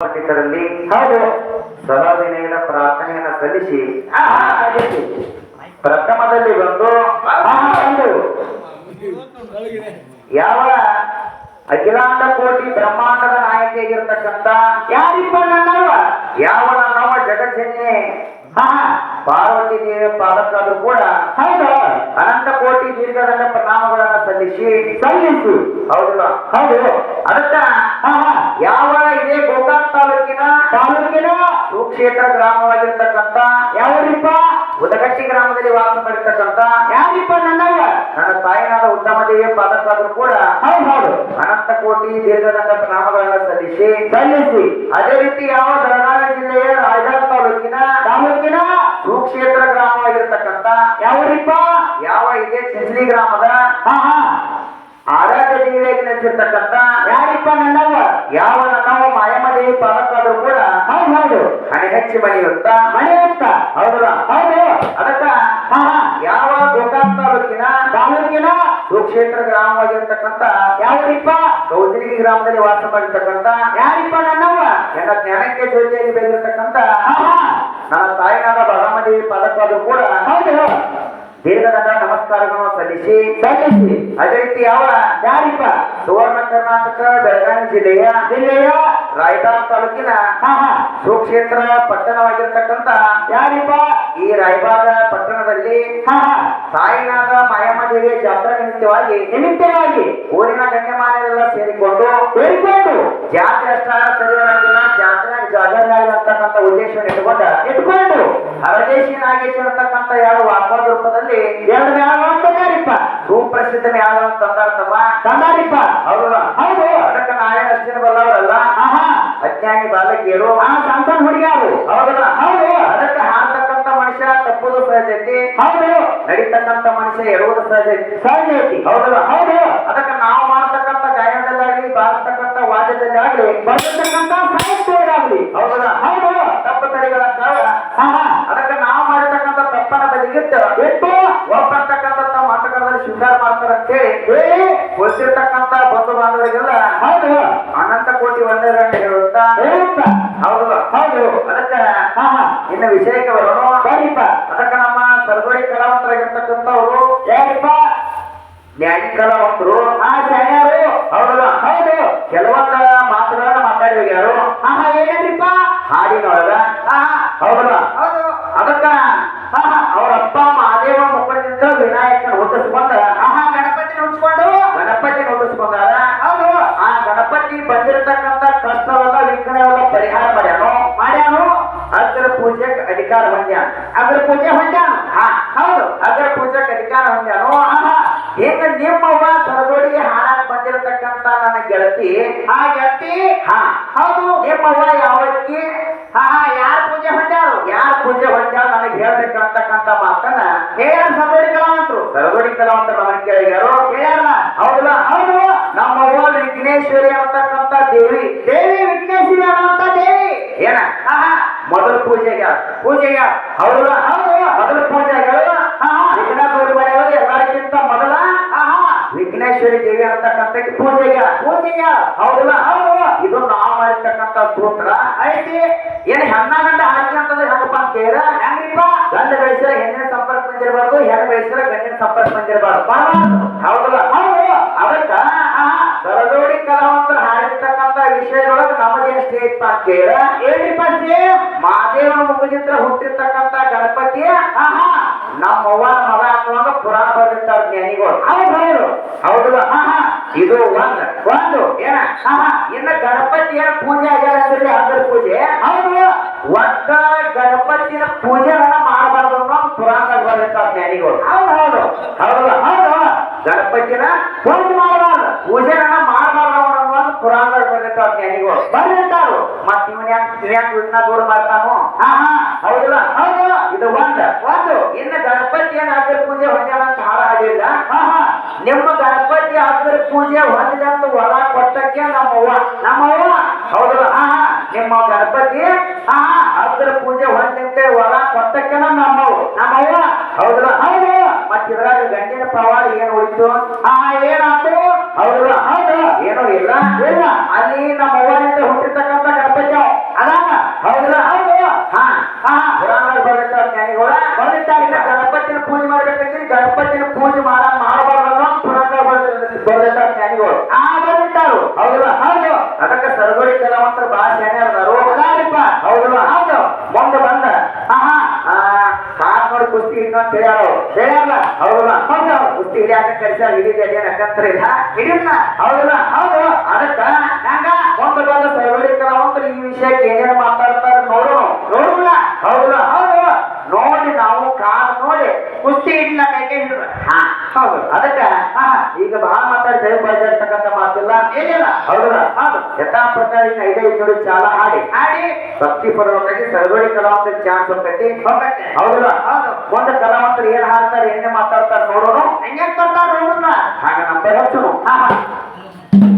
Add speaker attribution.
Speaker 1: ಪಂಡಿತರಲ್ಲಿ
Speaker 2: ಹಾಗೆ
Speaker 1: ಸದಾವಿನಯದ ಪ್ರಾರ್ಥನೆಯನ್ನ ಸಲ್ಲಿಸಿ. ಪ್ರಥಮದಲ್ಲಿ ಬಂದು ಯಾವ ಅಖಿಲಾಂಡ ಕೋಟಿ ಬ್ರಹ್ಮಾಂಡದ ನಾಯಕಿಯಾಗಿರ್ತಕ್ಕಂಥ
Speaker 2: ಯಾರಿಪ್ಪ ನನ್ನವ
Speaker 1: ಯಾವ ನನ್ನವ ಜಗಜ್ಜನ್ಯೆ?
Speaker 2: ಹಾ.
Speaker 1: ಪಾರ್ವತಿ ದೇವಿಯ ಪಾದಕ್ಕಾದ್ರೂ ಕೂಡ
Speaker 2: ಹೌದು?
Speaker 1: ಅನಂತ ಕೋಟಿ ದೀರ್ಘದಂಡ ಪ್ರಣಾಮಗಳನ್ನ ಸಲ್ಲಿಸಿ.
Speaker 2: ಸಲ್ಲಿಸು.
Speaker 1: ಹೌದಲ್ಲ
Speaker 2: ಹೌದು.
Speaker 1: ಅದಕ್ಕ ಯಾವ ಇದೇ ಗೋಕಾಕ್ ತಾಲೂಕಿನ ಸುಕ್ಷೇತ್ರ ಗ್ರಾಮವಾಗಿರ್ತಕ್ಕಂಥ
Speaker 2: ಯಾವ್ರಿಪ್ಪ?
Speaker 1: ಉದಗಟ್ಟಿ ಗ್ರಾಮದಲ್ಲಿ ವಾಸ ಮಾಡಿರ್ತಕ್ಕಂಥ
Speaker 2: ಯಾರಿಪ್ಪ ನನ್ನವ
Speaker 1: ನನ್ನ ತಾಯಿನಾದ ಉತ್ತಮ ದೇವಿಯ ಪಾದಕ್ಕಾದ್ರೂ ಕೂಡ
Speaker 2: ಹೌದು
Speaker 1: ಅನಂತ ಕೋಟಿ ದೀರ್ಘದಂಡ ನಾಮಗಳನ್ನ ಸಲ್ಲಿಸಿ
Speaker 2: ಸಲ್ಲಿಸಿ.
Speaker 1: ಅದೇ ರೀತಿ ಯಾವ ಬೆಳಗಾವಿ ಜಿಲ್ಲೆಯ ರಾಯದಾರ್ ತಾಲೂಕಿನ
Speaker 2: ತಾಲೂಕಿನ
Speaker 1: ಸುಕ್ಷೇತ್ರ ಗ್ರಾಮವಾಗಿರ್ತಕ್ಕಂಥ
Speaker 2: ಯಾವ್ರಿಪ್ಪ?
Speaker 1: ಯಾವ ಇದೆ ಚಿಂಚಲಿ ಗ್ರಾಮದ
Speaker 2: ಹಾ ಹಾ.
Speaker 1: ನೆಲೆಸಿರ್ತಕ್ಕಂಥ
Speaker 2: ಯಾರಿಪ್ಪ ನನ್ನವ?
Speaker 1: ಯಾವ ನನ್ನವ ಮಾಯಮದೇವಿ ಪಾದಕ್ಕಾದ್ರೂ ಕೂಡ
Speaker 2: ಹೌದು ಹೌದು.
Speaker 1: ಹಣೆ ಹೆಚ್ಚಿ ಮಣಿಯುತ್ತ?
Speaker 2: ಮಣಿ ಅಂತ
Speaker 1: ಹೌದಲ್ಲ?
Speaker 2: ಹೌದು.
Speaker 1: ಅದಕ್ಕ ಯಾವ ಗೋಕಾಕ್ ತಾಲೂಕಿನ
Speaker 2: ತಾಲೂಕಿನ
Speaker 1: ಸುಕ್ಷೇತ್ರ ಗ್ರಾಮವಾಗಿರ್ತಕ್ಕಂಥ
Speaker 2: ಯಾವ್ರಿಪ್ಪ?
Speaker 1: ಕೌಜಲಿಗಿ ಗ್ರಾಮದಲ್ಲಿ ವಾಸ ಮಾಡಿರ್ತಕ್ಕಂಥ
Speaker 2: ಯಾರಿಪ್ಪ ನನ್ನವ?
Speaker 1: ನನ್ನ ಜ್ಞಾನಕ್ಕೆ
Speaker 2: ಜೊತೆಯಾಗಿ ಬೆಳೆದಿರ್ತಕ್ಕಂತ
Speaker 1: ನನ್ನ ತಾಯಿನಾದ ಬಲರಾಮ ದೇವಿ ಪಾದಕ್ಕಾದ್ರೂ ಕೂಡ
Speaker 2: ಹೌದು.
Speaker 1: ದೇವರ ನಮಸ್ಕಾರಗಳನ್ನು ಸಲ್ಲಿಸಿ
Speaker 2: ಸಲ್ಲಿಸಿ.
Speaker 1: ಅದೇ ರೀತಿ ಯಾವ
Speaker 2: ಯಾರಿಪ್ಪ?
Speaker 1: ಸುವರ್ಣ ಕರ್ನಾಟಕ ಬೆಳಗಾವಿ ಜಿಲ್ಲೆಯ
Speaker 2: ಜಿಲ್ಲೆಯ
Speaker 1: ರಾಯಬಾಗ್ ತಾಲೂಕಿನ ಸುಕ್ಷೇತ್ರ ಪಟ್ಟಣವಾಗಿರ್ತಕ್ಕಂತ
Speaker 2: ಯಾರಿಪ್ಪ?
Speaker 1: ಈ ರಾಯಬಾಗ ಪಟ್ಟಣದಲ್ಲಿ
Speaker 2: ಸಾಯಿನಾಥ ಹಾ.
Speaker 1: ತಾಯಿನಾದ ಮಾಯಮ್ಮ ದೇವಿಯ ಜಾತ್ರಾ ನಿಮಿತ್ತವಾಗಿ
Speaker 2: ನಿಮಿತ್ತವಾಗಿ
Speaker 1: ಊರಿನ ಗಣ್ಯಮಾನ್ಯರೆಲ್ಲ ಸೇರಿಕೊಂಡು
Speaker 2: ಸೇರಿಕೊಂಡು
Speaker 1: ಜಾತ್ರೆ ಅಷ್ಟ ಸರಿಯಾಗಿಲ್ಲ ಜಾತ್ರೆ ಜಾಗರಣೆ ಅಂತಕ್ಕಂಥ ಉದ್ದೇಶವನ್ನು ಇಟ್ಟುಕೊಂಡ
Speaker 2: ಇಟ್ಕೊಂಡು
Speaker 1: ಹರದೇಶಿ ನಾಗೇಶ್ ಅಂತಕ್ಕಂಥ ಎರಡು ರೂಪದಲ್ಲಿ
Speaker 2: ಎರಡು ಯಾವ ಅಂತ ಯಾರಿಪ್ಪ
Speaker 1: ಸುಪ್ರಸಿದ್ಧ ಯಾವ ತಂದಾಡ್ತವ
Speaker 2: ತಂದಾರಿಪ್ಪ ಹೌದು.
Speaker 1: ಅದಕ್ಕೆ ನಾಯನ ಅಷ್ಟೇನು ಬಲ್ಲವರಲ್ಲ. ಅಜ್ಞಾನಿ ಬಾಲಕಿಯರು.
Speaker 2: ಆ ಸಣ್ಣ ಹುಡುಗಿಯರು.
Speaker 1: ಹೌದಲ್ಲ
Speaker 2: ಹೌದು.
Speaker 1: ಅದಕ್ಕೆ ಹಾಡ್ತಕ್ಕಂಥ ಮನುಷ್ಯ ತಪ್ಪುದು ಸಹಜತಿ
Speaker 2: ಹೌದು.
Speaker 1: ನಡೀತಕ್ಕಂತ ಮನುಷ್ಯ ಎರುವುದು ಸಹಜತೆ
Speaker 2: ಸಹಜ ಐತಿ.
Speaker 1: ಹೌದಲ್ಲ
Speaker 2: ಹೌದು.
Speaker 1: ಅದಕ್ಕೆ ನಾವು ಮಾಡತಕ್ಕಂಥ ಗಾಯನದಲ್ಲಾಗಲಿ ವಾದ್ಯದಲ್ಲಿ ಆಗ್ಲಿ
Speaker 2: ಬಂದಿರ್ತಕ್ಕಂಥ ಸಾಹಿತ್ಯಗಳಾಗ್ಲಿ.
Speaker 1: ಹೌದಲ್ಲ
Speaker 2: ಹೌದು.
Speaker 1: ತಪ್ಪು ತಡೆಗಳ
Speaker 2: ಹಾ ಹಾ
Speaker 1: ಅದಕ್ಕೆ ನಾವು ಮಾಡಿರ್ತಕ್ಕಂಥ ತಪ್ಪನ ಬದಿಗಿಟ್ಟು
Speaker 2: ಎಷ್ಟು ಹೇಳಿ
Speaker 1: ಗೊತ್ತಿರ್ತಕ್ಕಂಥ ಬಂಧು ಬಾಂಧವರಿಗೆಲ್ಲ
Speaker 2: ಹೌದು.
Speaker 1: ಅನಂತ ಕೋಟಿ ಒಂದೇ ಹೇಳುತ್ತಾ
Speaker 2: ಹೇಳುತ್ತ?
Speaker 1: ಹೌದಲ್ಲ
Speaker 2: ಹೌದು.
Speaker 1: ಅದಕ್ಕ ಇನ್ನು ವಿಷಯಕ್ಕೆ ಬರೋಣ.
Speaker 2: ಸರಿಪ
Speaker 1: ಅದಕ್ಕ ನಮ್ಮ ಸರ್ಗೋಡಿ ಕಲಾವಂತರಾಗಿರ್ತಕ್ಕಂಥವ್ರು.
Speaker 2: ಯಾರಿಪ್ಪ?
Speaker 1: ಜ್ಞಾನಿ ಕಲಾವಂತರು
Speaker 2: ಆ
Speaker 1: ಹೌದಾ.
Speaker 2: ಹೌದು.
Speaker 1: ಕೆಲವೊಂದ ಮಾತುಗಳನ್ನ ಮಾತಾಡಿ ಯಾರು?
Speaker 2: ಹಾ ಹಾ ಏನಂದ್ರಿಪ್ಪ?
Speaker 1: ಹಾಡಿನೊಳಗ.
Speaker 2: ಹಾ ಹಾ.
Speaker 1: ಹೌದಲ್ಲ
Speaker 2: ಹೌದು.
Speaker 1: ಅದಕ್ಕ
Speaker 2: ಹಾ ಹಾ.
Speaker 1: ಅವ್ರ ಅಪ್ಪ ಮಹಾದೇವ ಮುಖದಿಂದ ವಿನಾಯಕನ ಹುಟ್ಟಿಸ್ಕೊಂಡ
Speaker 2: ಹಾ ಹಾ ಗಣಪತಿ ನುಡ್ಸ್ಕೊಂಡು
Speaker 1: ಗಣಪತಿ ಹುಟ್ಟಿಸ್ಕೊಂಡಾರ
Speaker 2: ಹೌದು
Speaker 1: ಆ ಗಣಪತಿ ಬಂದಿರತಕ್ಕಂತ ಕಷ್ಟವಲ್ಲ ವಿಘ್ನವಲ್ಲ ಪರಿಹಾರ ಮಾಡ್ಯಾನು?
Speaker 2: ಮಾಡ್ಯಾನು?
Speaker 1: ಅಗ್ರ ಪೂಜೆಗೆ ಅಧಿಕಾರ ಹೊಂದ್ಯಾನ.
Speaker 2: ಅಗ್ರ ಪೂಜೆ ಹೊಂದ್ಯಾನು ಹೌದು.
Speaker 1: ಅಗ್ರ ಪೂಜೆಗೆ ಅಧಿಕಾರ ಹೊಂದ್ಯಾನು? ಈಗ ನಿಮ್ಮವ್ವ ಸರದೋಡಿಗೆ ಹಾಳಾಗಿ ಬಂದಿರತಕ್ಕಂತ ನನ್ನ ಗೆಳತಿ?
Speaker 2: ಆ ಗೆಳತಿ?
Speaker 1: ಹಾ.
Speaker 2: ಹೌದು.
Speaker 1: ನಿಮ್ಮವ್ವ ಯಾವಕ್ಕೆ
Speaker 2: ಹಾ ಹಾ. ಯಾರ ಪೂಜೆ ಹೊಂದ್ಯಾರು?
Speaker 1: ಯಾರ ಪೂಜೆ ಹೊಂದ್ಯಾರು ನನಗೆ ಹೇಳ್ಬೇಕಂತಕ್ಕಂತ ಮಾತನ್ನ
Speaker 2: ಹೇಳ ಸರದೋಡಿ ಕಲಾವಂತರು.
Speaker 1: ಸರದೋಡಿ ಕಲಾವಂತರು ನನಗೆ ಕೇಳಿದಾರು
Speaker 2: ಹೇಳ್ಯಾರ
Speaker 1: ಹೌದಲ್ಲ
Speaker 2: ಹೌದು
Speaker 1: ನಮ್ಮವ್ವ ವಿಘ್ನೇಶ್ವರಿ ಅಂತಕ್ಕಂತ ದೇವಿ
Speaker 2: ದೇವಿ ವಿಘ್ನೇಶ್ವರಿ ಅಂತ ದೇವಿ
Speaker 1: ಏನ
Speaker 2: ಹಾ ಹಾ
Speaker 1: ಪೂಜೆಗ. ಹೌದಲ್ಲ?
Speaker 2: ಹೌದು
Speaker 1: ಮೊದಲ ಪೂಜೆ
Speaker 2: ಹಾ ಹಾ.
Speaker 1: ವಿಘ್ನ ದೂರ ಎಲ್ಲರಿಗಿಂತ ಮೊದಲ? ವಿಘ್ನೇಶ್ವರಿ ದೇವಿ ಅಂತಕ್ಕಂಥ ಪೂಜೆಗೆ.
Speaker 2: ಪೂಜೆಯ
Speaker 1: ಹೌದಲ್ಲ?
Speaker 2: ಹೌದು.
Speaker 1: ಇದು ನಾವು ಮಾಡಿರ್ತಕ್ಕಂಥ ಸ್ತೋತ್ರ.
Speaker 2: ಐತಿ
Speaker 1: ಏನ್ ಹೆಣ್ಣ ಗಂಡ ಹಾಕಿ ಹೆಂಗಪ್ಪ ಅಂತ ಕೇಳ?
Speaker 2: ಹೆಂಗ್ರಿಪ್ಪ?
Speaker 1: ಗಂಡ ಬೆಳೆಸಿರ ಹೆಣ್ಣಿನ ಸಂಪರ್ಕ ಬಂದಿರಬಾರ್ದು ಹೆಣ್ಣು ಬೆಳೆಸಿರ ಗಂಡಿನ ಸಂಪರ್ಕ ಬಂದಿರಬಾರ್ದು. ಹೌದಲ್ಲ? ಸ್ಟೇಟ್ ಅಂತ ಕೇಳ
Speaker 2: ಏನ್ರಿಪ್ಪ
Speaker 1: ಮಹಾದೇವನ ಮುಖಚಿತ್ರ ಹುಟ್ಟಿರ್ತಕ್ಕಂಥ ಗಣಪತಿ
Speaker 2: ಹಾ ಹಾ
Speaker 1: ನಮ್ಮ ಅವ್ವನ ಮಗ ಅನ್ನುವಾಗ ಪುರಾಣ ಬರೆದಿರ್ತಾರ ಜ್ಞಾನಿಗಳು.
Speaker 2: ಹೌದು ಹೌದು.
Speaker 1: ಹೌದಲ್ಲ ಇದು ಒಂದ್.
Speaker 2: ಒಂದು.
Speaker 1: ಏನ?
Speaker 2: ಹಾ ಹಾ
Speaker 1: ಇನ್ನ ಗಣಪತಿಯ ಪೂಜೆ ಆಗ್ಯಾರ ಅಂದ್ರೆ ಅದ್ರ ಪೂಜೆ?
Speaker 2: ಹೌದು.
Speaker 1: ಒಟ್ಟ ಗಣಪತಿನ ಪೂಜೆಗಳನ್ನ ಮಾಡಬಾರ್ದು ಅನ್ನೋ ಪುರಾಣದಾಗ ಬರೆದಿರ್ತಾರ ಜ್ಞಾನಿಗಳು.
Speaker 2: ಹೌದು ಹೌದು.
Speaker 1: ಹೌದಲ್ಲ
Speaker 2: ಹೌದು.
Speaker 1: ಗಣಪತಿನ
Speaker 2: ಪೂಜೆ ಮಾಡಬಾರ್ದು
Speaker 1: ಪೂಜೆಗಳನ್ನ ಮಾಡಬಾರ್ದು ಪುರಾಣದಾಗ ಬರೆದಿರ್ತಾರ ಜ್ಞಾನಿಗಳು
Speaker 2: ಬಂದಿರ್ತಾರು.
Speaker 1: ಮತ್ ಇವನ್ ಯಾಕೆ ಇವ್ಯಾಕ್ ವಿಘ್ನ ದೂರ ಮಾಡ್ತಾನು?
Speaker 2: ಹಾ ಹಾ.
Speaker 1: ಹೌದಲ್ಲ?
Speaker 2: ಹೌದು.
Speaker 1: ಇದು ಒಂದ್.
Speaker 2: ಒಂದು.
Speaker 1: ಗಣಪತಿ ಏನ ಅಗ್ರ ಪೂಜೆ ಹೊಂದ್ಯಾನ ಅಂತ ಹಾರ ಹಾಡಿಲ್ಲ
Speaker 2: ಹಾ ಹಾ.
Speaker 1: ನಿಮ್ಮ ಗಣಪತಿ ಅಗ್ರ ಪೂಜೆ ಹೊಂದಿದಂತ ಹೊರ ಕೊಟ್ಟಕ್ಕೆ ನಮ್ಮವ್ವ.
Speaker 2: ನಮ್ಮವ್ವ?
Speaker 1: ಹೌದಲ್ಲ?
Speaker 2: ಹಾ ಹಾ.
Speaker 1: ನಿಮ್ಮ ಗಣಪತಿ?
Speaker 2: ಹಾ
Speaker 1: ಅದ್ರ ಪೂಜೆ ಹೊಂದಿಂತೆ ಹೊರ ಕೊಟ್ಟಕ್ಕೆ ನಮ್ಮವ್
Speaker 2: ನಮ್ಮವ್ವ.
Speaker 1: ಹೌದಲ್ಲ?
Speaker 2: ಹೌದು.
Speaker 1: ಮತ್ ಇದ್ರಾಗ ಗಂಡಿನ ಪ್ರವಾಹ ಏನ್ ಉಳಿತು?
Speaker 2: ಹಾ ಏನಾಯ್ತು
Speaker 1: ಹೌದಲ್ಲ
Speaker 2: ಹೌದಾ.
Speaker 1: ಏನೋ ಇಲ್ಲ.
Speaker 2: ಇಲ್ಲ.
Speaker 1: ಅಲ್ಲಿ ನಮ್ಮ ಅವ್ವನಿಂದ ಹುಟ್ಟಿರ್ತಕ್ಕಂಥ ಗಣಪತಿ. ಅದಾನ?
Speaker 2: ಹೌದಲ್ಲ ಹೌದು.
Speaker 1: ಹಾ.
Speaker 2: ಹಾ.
Speaker 1: ಗಣಪತಿನ ಪೂಜೆ ಮಾಡ್ಬೇಕಂದ್ರೆ ಗಣಪತಿನ ಪೂಜೆ ಮಾಡ ಮಾಡಬಾರ್ದಲ್ಲ ಪುರಾಣ ಬರ್ದಿರ್ತಾರ ಜ್ಞಾನಿಗಳು?
Speaker 2: ಆ ಬಂದಿರ್ತಾರು
Speaker 1: ಹೌದಲ್ಲ
Speaker 2: ಹೌದು.
Speaker 1: ಅದಕ್ಕೆ ಸರಗಳಿ ಕೆಲವಂತರ ಭಾಳ ಶಾಣೆ ಅದಾರು.
Speaker 2: ಅದಾರಿಪ್ಪ
Speaker 1: ಹೌದಲ್ಲ
Speaker 2: ಹೌದು.
Speaker 1: ಮುಂದೆ ಬಂದ.
Speaker 2: ಹಾ ಹಾ
Speaker 1: ಕಾರ್ ನೋಡಿ ಕುಸ್ತಿ ಇನ್ನೊಂದು ಹೇಳ್ಯಾರ
Speaker 2: ಹೇಳ್ಯಾರಲ್ಲ
Speaker 1: ಹೌದಲ್ಲ
Speaker 2: ಹೌದು.
Speaker 1: ಕುಸ್ತಿ ಹಿಡಿಯಾಕ ಕರಿಸಾರ ಹಿಡಿದ ಅದೇನ್ ಅಕ್ಕಂತರ ಇಲ್ಲ
Speaker 2: ಹಿಡಿಯನ್ನ?
Speaker 1: ಹೌದಲ್ಲ?
Speaker 2: ಹೌದು.
Speaker 1: ಅದಕ್ಕ
Speaker 2: ನಂಗ
Speaker 1: ಒಂದು ಬಂದ ಸರ್ವರಿಕರ ಒಂದು ಈ ವಿಷಯಕ್ಕೆ ಏನೇನು ಮಾತಾಡ್ತಾರೆ ನೋಡೋಣ
Speaker 2: ನೋಡುಲ್ಲ
Speaker 1: ಹೌದಲ್ಲ?
Speaker 2: ಹೌದು.
Speaker 1: ನೋಡಿ ನಾವು ಕಾರ್ ನೋಡಿ
Speaker 2: ಕುಸ್ತಿ ಇಲ್ಲ ಕೈಗೆ ಹಿಡಿದ್ರು ಹಿಡಿದ
Speaker 1: ಹಾ.
Speaker 2: ಹೌದು.
Speaker 1: ಅದಕ್ಕೆ ಈಗ ಬಹಳ ಮಾತಾಡಿ ಕೈ ಬಳಸಿರ್ತಕ್ಕಂಥ ಮಾತಿಲ್ಲ.
Speaker 2: ಏನಿಲ್ಲ.
Speaker 1: ಹೌದಲ್ಲ
Speaker 2: ಹೌದು.
Speaker 1: ಯಥಾ ಪ್ರಕಾರ ಐದೈದು ಐದೇ ನೋಡಿ ಚಾಲ ಹಾಡಿ.
Speaker 2: ಹಾಡಿ.
Speaker 1: ಭಕ್ತಿ ಪರವಾಗಿ ಸರಗೋಡಿ ಕಲಾವಂತ ಚಾನ್ಸ್ ಹೋಗತ್ತೆ ಹೌದಲ್ಲ
Speaker 2: ಹೌದು.
Speaker 1: ಒಂದು ಕಲಾವಂತರು ಏನ್ ಹಾಡ್ತಾರೆ ಏನೇ ಮಾತಾಡ್ತಾರೆ ನೋಡೋರು
Speaker 2: ಹೆಂಗೆ ಬರ್ತಾರೆ
Speaker 1: ಹಾಗ ನಂಬರ್ ಹಚ್ಚುನು.
Speaker 2: ಹಾ ಹಾ.